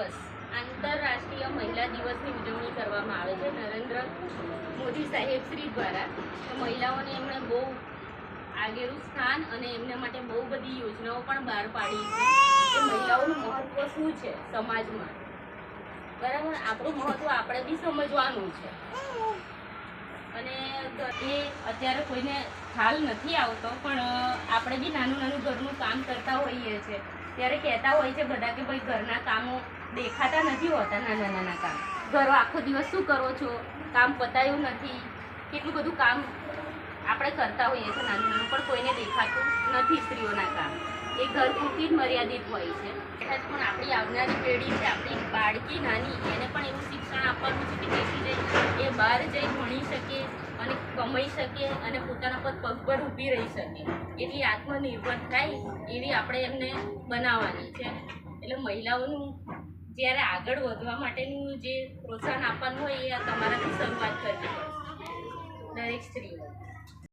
દિવસ, આંતરરાષ્ટ્રીય મહિલા દિવસની ઉજવણી કરવામાં આવે છે નરેન્દ્ર મોદી સાહેબ શ્રી દ્વારા. તો મહિલાઓને એમણે બહુ આગેરું સ્થાન અને એમના માટે બહુ બધી યોજનાઓ પણ બહાર પાડી છે. કે મહિલાઓનું મહત્વ શું છે સમાજમાં? બરાબર? આપણું મહત્વ આપણે બી સમજવાનું છે. એ અત્યારે કોઈને ખ્યાલ નથી આવતો, પણ આપણે બી નાનું નાનું ઘરનું કામ કરતા હોઈએ છીએ ત્યારે કહેતા હોય છે બધા કે ભાઈ ઘરના કામો દેખાતા નથી હોતા નાના નાના કામ. ઘરો આખો દિવસ શું કરો છો? કામ પતાયું નથી. કેટલું બધું કામ આપણે કરતા હોઈએ છીએ નાનું નાનું, પણ કોઈને દેખાતું નથી સ્ત્રીઓના કામ. એ ઘર પૂરતી જ મર્યાદિત હોય છે. પણ આપણી આવનારી પેઢી છે, આપણી બાળકી નાની એને પણ એવું શિક્ષણ આપવાનું છે કે જેથી જઈ એ બહાર જઈ ભણી શકે અને કમાઈ શકીએ અને પોતાના પર પગ પર ઊભી રહી શકીએ એટલી આત્મનિર્ભર થાય એવી આપણે એમને બનાવવાની છે. એટલે મહિલાઓનું જ્યારે આગળ વધવા માટેનું જે પ્રોત્સાહન આપવાનું હોય એ તમારાથી શરૂઆત કરવી દરેક સ્ત્રીઓ.